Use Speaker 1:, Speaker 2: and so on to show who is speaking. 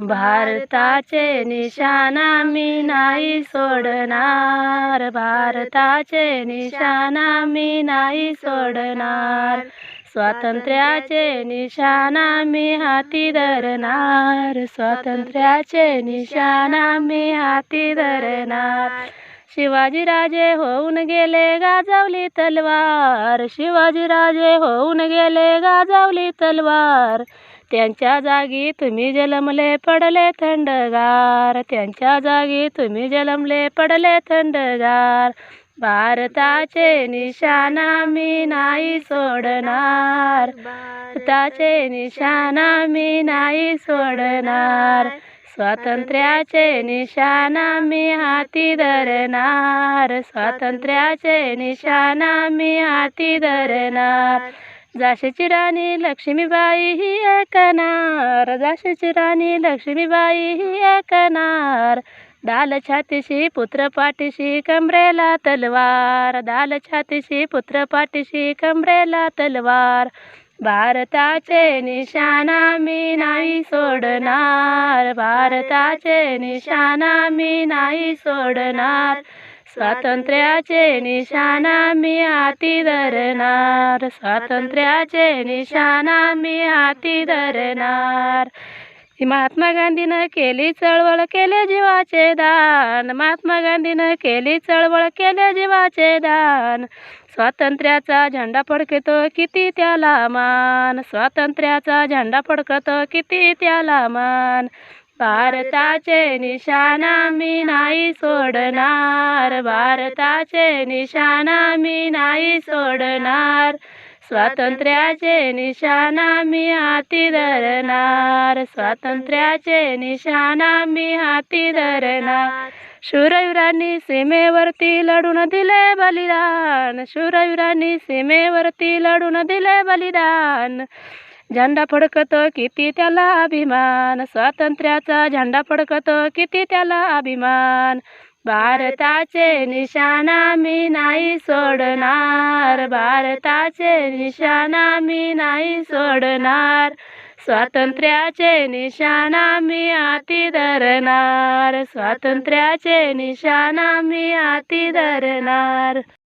Speaker 1: भारताचे निशाणा मी नाही सोडणार. भारताचे निशाणा मी नाही सोडणार. स्वातंत्र्याचे निशाणा मी हाती धरणार. स्वातंत्र्याचे निशाणा मी हाती धरणार. शिवाजीराजे होऊन गेले गाजवली तलवार. शिवाजीराजे होऊन गेले गाजवली तलवार. त्यांच्या जागी तुम्ही जलमले पडले थंडगार. त्यांच्या जागी तुम्ही जलमले पडले थंडगार. भारताचे निशाणा मी नाही सोडणार. भारताचे निशाणा मी नाही सोडणार. स्वातंत्र्याचे निशाणा मी हाती धरणार. स्वातंत्र्याचे निशाणा मी हाती धरणार. झाशीची राणी लक्ष्मीबाई ही ऐकणार. झाशीची राणी लक्ष्मीबाई ही ऐकणार. दाल छातीशी पुत्र पाठीशी कमरेला तलवार. दाल छातीशी पुत्र पाठीशी कमरेला तलवार. भारताचे निशाणा मी नाही सोडणार. भारताचे निशाणा मी नाही सोडणार. स्वातंत्र्याचे निशाणा मी हाती धरणार. स्वातंत्र्याचे निशाणा मी हाती धरणार. महात्मा गांधीनं केली चळवळ केले जीवाचे दान. महात्मा गांधीनं केली चळवळ केले जीवाचे दान. स्वातंत्र्याचा झेंडा फडकतो किती त्याला मान. स्वातंत्र्याचा झेंडा फडकतो किती त्याला मान. भारताचे निशाणा मी नाही सोडणार. भारताचे निशाणा मी नाही सोडणार. स्वातंत्र्याचे निशाणा मी हाती धरणार. स्वातंत्र्याचे निशाणा मी हाती धरणार. शूरवीरांनी सीमेवरती लढून दिले बलिदान. शूरवीरांनी सीमेवरती लढून दिले बलिदान. झेंडा फडकतो किती त्याला अभिमान. स्वातंत्र्याचा झेंडा फडकतो किती त्याला अभिमान. भारताचे निशाणा मी नाही सोडणार. भारताचे निशाणा मी नाही सोडणार. स्वातंत्र्याचे निशाणा मी हाती धरणार. स्वातंत्र्याचे निशाणा मी हाती धरणार.